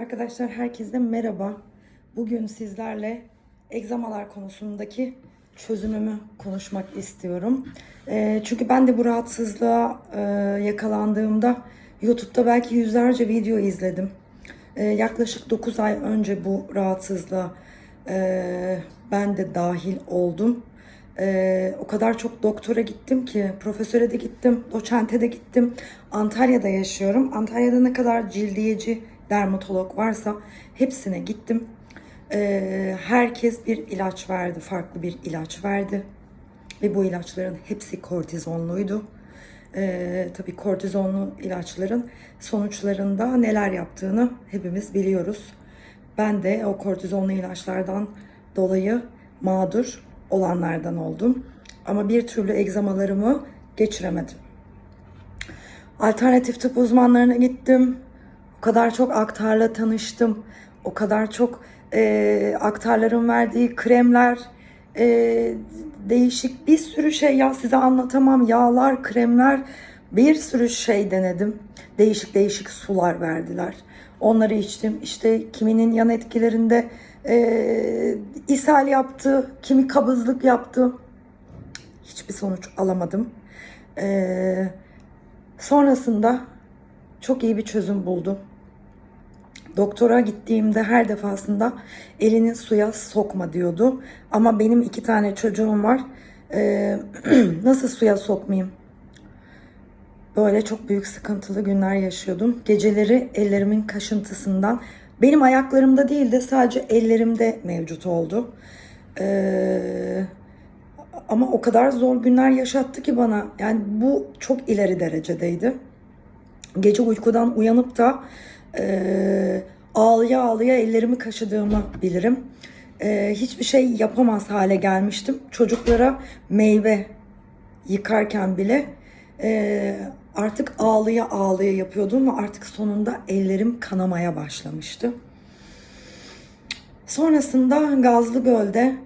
Arkadaşlar herkese merhaba. Bugün sizlerle egzamalar konusundaki çözümümü konuşmak istiyorum. Ee, çünkü ben de bu rahatsızlığa e, yakalandığımda YouTube'da belki yüzlerce video izledim. Ee, yaklaşık 9 ay önce bu rahatsızlığa e, ben de dahil oldum. Ee, o kadar çok doktora gittim ki, profesöre de gittim, doçente de gittim. Antalya'da yaşıyorum. Antalya'da ne kadar cildiyeci, dermatolog varsa hepsine gittim. Ee, herkes bir ilaç verdi, farklı bir ilaç verdi. Ve bu ilaçların hepsi kortizonluydu. Ee, tabii kortizonlu ilaçların sonuçlarında neler yaptığını hepimiz biliyoruz. Ben de o kortizonlu ilaçlardan dolayı mağdur olanlardan oldum. Ama bir türlü egzamalarımı geçiremedim. Alternatif tıp uzmanlarına gittim. O kadar çok aktarla tanıştım. O kadar çok e, aktarların verdiği kremler, e, değişik bir sürü şey ya size anlatamam. Yağlar, kremler, bir sürü şey denedim. Değişik değişik sular verdiler. Onları içtim. İşte kiminin yan etkilerinde e, ishal yaptı, kimi kabızlık yaptı. Hiçbir sonuç alamadım. E, sonrasında çok iyi bir çözüm buldum. Doktora gittiğimde her defasında elini suya sokma diyordu. Ama benim iki tane çocuğum var. Ee, nasıl suya sokmayayım? Böyle çok büyük sıkıntılı günler yaşıyordum. Geceleri ellerimin kaşıntısından benim ayaklarımda değil de sadece ellerimde mevcut oldu. Ee, ama o kadar zor günler yaşattı ki bana. Yani bu çok ileri derecedeydi. Gece uykudan uyanıp da e, ağlıya ağlıya ellerimi kaşıdığımı bilirim. E, hiçbir şey yapamaz hale gelmiştim. Çocuklara meyve yıkarken bile e, artık ağlıya ağlıya yapıyordum ve artık sonunda ellerim kanamaya başlamıştı. Sonrasında Gazlı Göl'de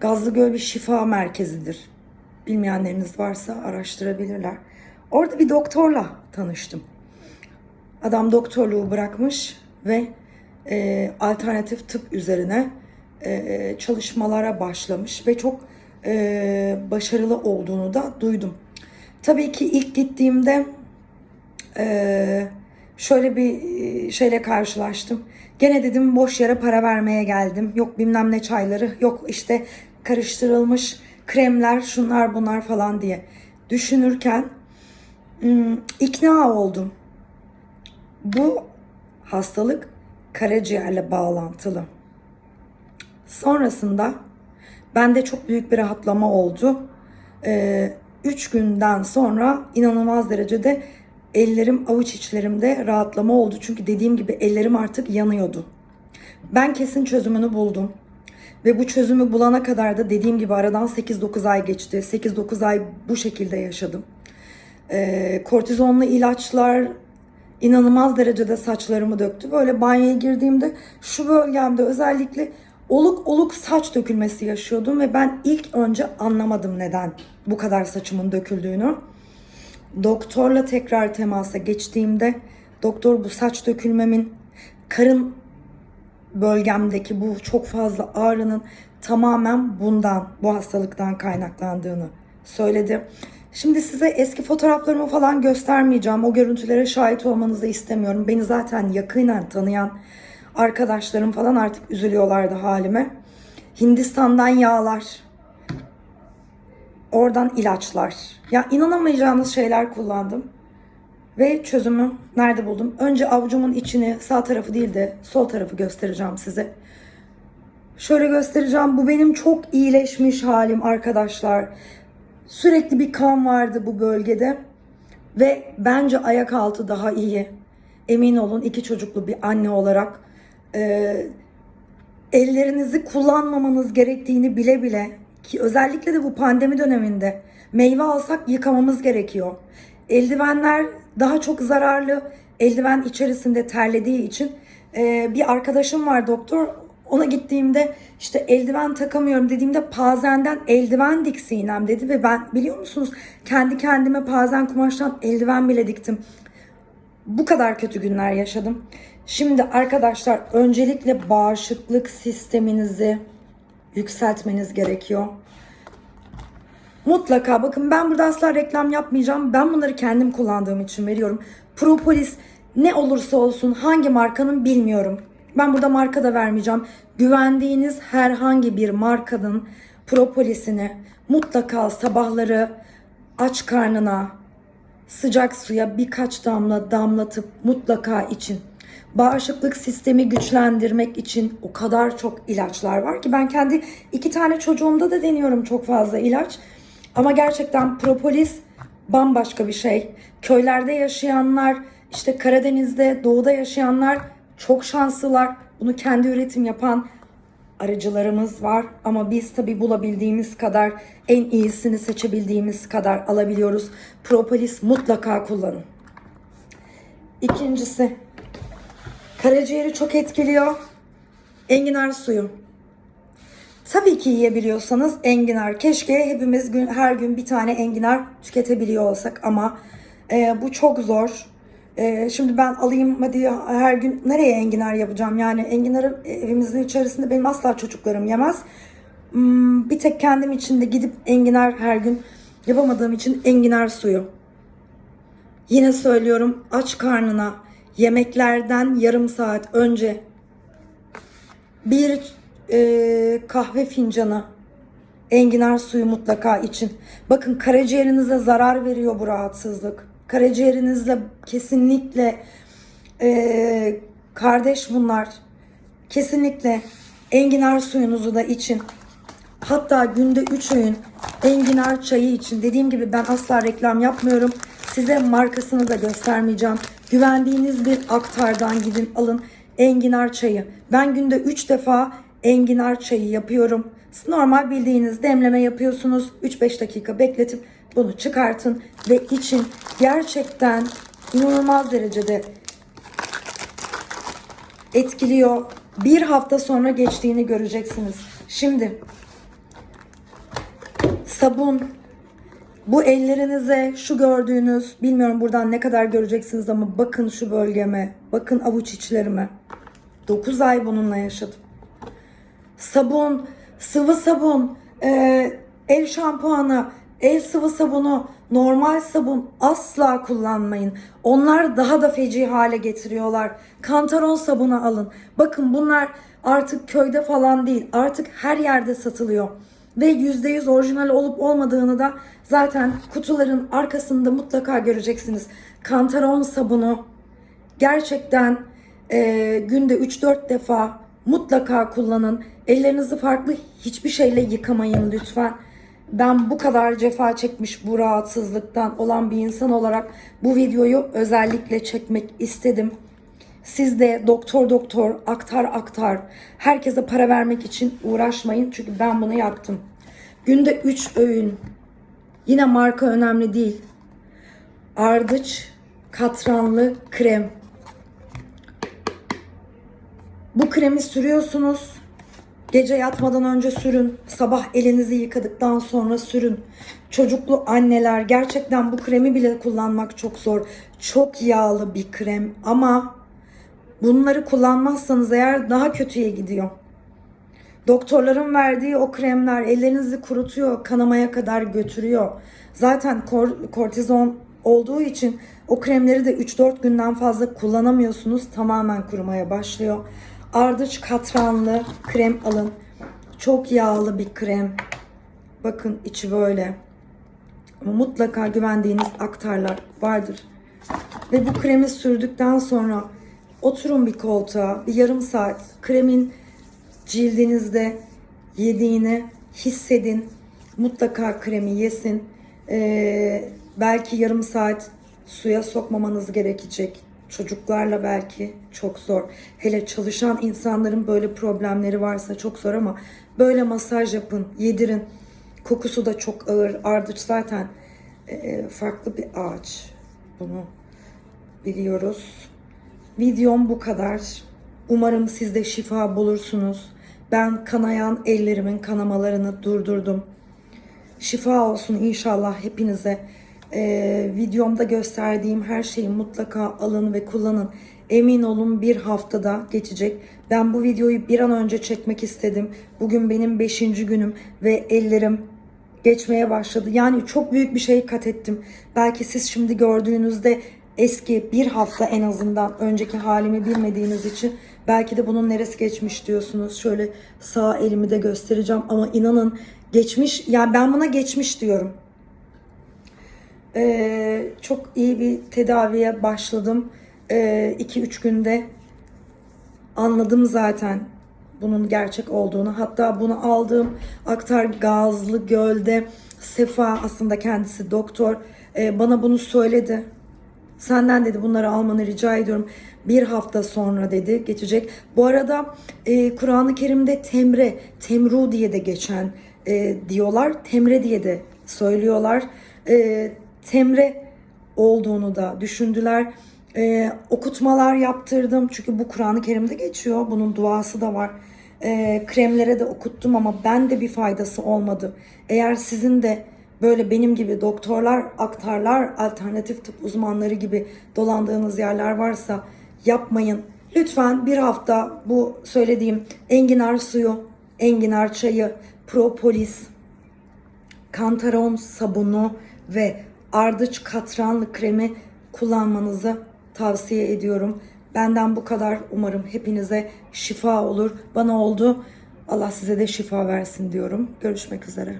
Gazlı Göl bir şifa merkezidir. Bilmeyenleriniz varsa araştırabilirler. Orada bir doktorla tanıştım. Adam doktorluğu bırakmış ve e, alternatif tıp üzerine e, çalışmalara başlamış ve çok e, başarılı olduğunu da duydum. Tabii ki ilk gittiğimde e, şöyle bir şeyle karşılaştım. Gene dedim boş yere para vermeye geldim. Yok bilmem ne çayları, yok işte karıştırılmış kremler, şunlar bunlar falan diye düşünürken ım, ikna oldum. Bu hastalık karaciğerle bağlantılı. Sonrasında bende çok büyük bir rahatlama oldu. Ee, üç günden sonra inanılmaz derecede ellerim avuç içlerimde rahatlama oldu. Çünkü dediğim gibi ellerim artık yanıyordu. Ben kesin çözümünü buldum. Ve bu çözümü bulana kadar da dediğim gibi aradan 8-9 ay geçti. 8-9 ay bu şekilde yaşadım. Ee, kortizonlu ilaçlar inanılmaz derecede saçlarımı döktü. Böyle banyoya girdiğimde şu bölgemde özellikle oluk oluk saç dökülmesi yaşıyordum ve ben ilk önce anlamadım neden bu kadar saçımın döküldüğünü. Doktorla tekrar temasa geçtiğimde doktor bu saç dökülmemin karın bölgemdeki bu çok fazla ağrının tamamen bundan, bu hastalıktan kaynaklandığını söyledi. Şimdi size eski fotoğraflarımı falan göstermeyeceğim. O görüntülere şahit olmanızı istemiyorum. Beni zaten yakinen tanıyan arkadaşlarım falan artık üzülüyorlardı halime. Hindistan'dan yağlar. Oradan ilaçlar. Ya inanamayacağınız şeyler kullandım. Ve çözümü nerede buldum? Önce avucumun içini sağ tarafı değil de sol tarafı göstereceğim size. Şöyle göstereceğim. Bu benim çok iyileşmiş halim arkadaşlar. Sürekli bir kan vardı bu bölgede. Ve bence ayak altı daha iyi. Emin olun iki çocuklu bir anne olarak e, ellerinizi kullanmamanız gerektiğini bile bile ki özellikle de bu pandemi döneminde meyve alsak yıkamamız gerekiyor. Eldivenler daha çok zararlı. Eldiven içerisinde terlediği için e, bir arkadaşım var doktor. Ona gittiğimde işte eldiven takamıyorum dediğimde pazenden eldiven dik Sinem dedi ve ben biliyor musunuz kendi kendime pazen kumaştan eldiven bile diktim. Bu kadar kötü günler yaşadım. Şimdi arkadaşlar öncelikle bağışıklık sisteminizi yükseltmeniz gerekiyor. Mutlaka bakın ben burada asla reklam yapmayacağım. Ben bunları kendim kullandığım için veriyorum. Propolis ne olursa olsun hangi markanın bilmiyorum. Ben burada marka da vermeyeceğim. Güvendiğiniz herhangi bir markanın propolisini mutlaka sabahları aç karnına sıcak suya birkaç damla damlatıp mutlaka için. Bağışıklık sistemi güçlendirmek için o kadar çok ilaçlar var ki ben kendi iki tane çocuğumda da deniyorum çok fazla ilaç. Ama gerçekten propolis bambaşka bir şey. Köylerde yaşayanlar, işte Karadeniz'de, doğuda yaşayanlar çok şanslılar. Bunu kendi üretim yapan aracılarımız var ama biz tabi bulabildiğimiz kadar en iyisini seçebildiğimiz kadar alabiliyoruz. Propolis mutlaka kullanın. İkincisi karaciğeri çok etkiliyor. Enginar suyu. Tabii ki yiyebiliyorsanız enginar. Keşke hepimiz gün, her gün bir tane enginar tüketebiliyor olsak ama e, bu çok zor. E, şimdi ben alayım hadi her gün nereye enginar yapacağım? Yani enginarı evimizin içerisinde benim asla çocuklarım yemez. Hmm, bir tek kendim için de gidip enginar her gün yapamadığım için enginar suyu. Yine söylüyorum aç karnına yemeklerden yarım saat önce bir e, kahve fincanı enginar suyu mutlaka için. Bakın karaciğerinize zarar veriyor bu rahatsızlık. Karaciğerinizle kesinlikle e, kardeş bunlar. Kesinlikle enginar suyunuzu da için. Hatta günde 3 öğün enginar çayı için. Dediğim gibi ben asla reklam yapmıyorum. Size markasını da göstermeyeceğim. Güvendiğiniz bir aktardan gidin alın enginar çayı. Ben günde 3 defa enginar çayı yapıyorum. Normal bildiğiniz demleme yapıyorsunuz. 3-5 dakika bekletip bunu çıkartın ve için gerçekten inanılmaz derecede etkiliyor. Bir hafta sonra geçtiğini göreceksiniz. Şimdi sabun bu ellerinize şu gördüğünüz bilmiyorum buradan ne kadar göreceksiniz ama bakın şu bölgeme bakın avuç içlerime 9 ay bununla yaşadım sabun sıvı sabun e, el şampuanı el sıvı sabunu normal sabun asla kullanmayın onlar daha da feci hale getiriyorlar kantaron sabunu alın bakın bunlar artık köyde falan değil artık her yerde satılıyor ve %100 orijinal olup olmadığını da zaten kutuların arkasında mutlaka göreceksiniz. Kantaron sabunu gerçekten e, günde 3-4 defa mutlaka kullanın. Ellerinizi farklı hiçbir şeyle yıkamayın lütfen. Ben bu kadar cefa çekmiş bu rahatsızlıktan olan bir insan olarak bu videoyu özellikle çekmek istedim. Siz de doktor doktor aktar aktar herkese para vermek için uğraşmayın. Çünkü ben bunu yaptım. Günde 3 öğün. Yine marka önemli değil. Ardıç katranlı krem. Bu kremi sürüyorsunuz. Gece yatmadan önce sürün. Sabah elinizi yıkadıktan sonra sürün. Çocuklu anneler gerçekten bu kremi bile kullanmak çok zor. Çok yağlı bir krem ama bunları kullanmazsanız eğer daha kötüye gidiyor. Doktorların verdiği o kremler ellerinizi kurutuyor, kanamaya kadar götürüyor. Zaten kor- kortizon olduğu için o kremleri de 3-4 günden fazla kullanamıyorsunuz. Tamamen kurumaya başlıyor. Ardıç katranlı krem alın. Çok yağlı bir krem. Bakın içi böyle. Mutlaka güvendiğiniz aktarlar vardır. Ve bu kremi sürdükten sonra oturun bir koltuğa bir yarım saat kremin cildinizde yediğini hissedin. Mutlaka kremi yesin. Ee, belki yarım saat suya sokmamanız gerekecek. Çocuklarla belki çok zor. Hele çalışan insanların böyle problemleri varsa çok zor ama böyle masaj yapın, yedirin. Kokusu da çok ağır. Ardıç zaten e, farklı bir ağaç. Bunu biliyoruz. Videom bu kadar. Umarım siz de şifa bulursunuz. Ben kanayan ellerimin kanamalarını durdurdum. Şifa olsun inşallah hepinize. Ee, videomda gösterdiğim her şeyi mutlaka alın ve kullanın. Emin olun bir haftada geçecek. Ben bu videoyu bir an önce çekmek istedim. Bugün benim 5. günüm ve ellerim geçmeye başladı. Yani çok büyük bir şey kat ettim. Belki siz şimdi gördüğünüzde eski bir hafta en azından önceki halimi bilmediğiniz için belki de bunun neresi geçmiş diyorsunuz. Şöyle sağ elimi de göstereceğim ama inanın geçmiş yani ben buna geçmiş diyorum. Ee, çok iyi bir tedaviye başladım. 2-3 günde anladım zaten bunun gerçek olduğunu. Hatta bunu aldığım Aktar Gazlı Göl'de Sefa aslında kendisi doktor e, bana bunu söyledi. Senden dedi bunları almanı rica ediyorum. Bir hafta sonra dedi geçecek. Bu arada e, Kur'an-ı Kerim'de temre, temru diye de geçen e, diyorlar. Temre diye de söylüyorlar. E, temre olduğunu da düşündüler. E, okutmalar yaptırdım. Çünkü bu Kur'an-ı Kerim'de geçiyor. Bunun duası da var. E, kremlere de okuttum ama ben de bir faydası olmadı. Eğer sizin de böyle benim gibi doktorlar, aktarlar, alternatif tıp uzmanları gibi dolandığınız yerler varsa yapmayın. Lütfen bir hafta bu söylediğim enginar suyu, enginar çayı, propolis, kantaron sabunu ve ardıç katranlı kremi kullanmanızı tavsiye ediyorum. Benden bu kadar. Umarım hepinize şifa olur. Bana oldu. Allah size de şifa versin diyorum. Görüşmek üzere.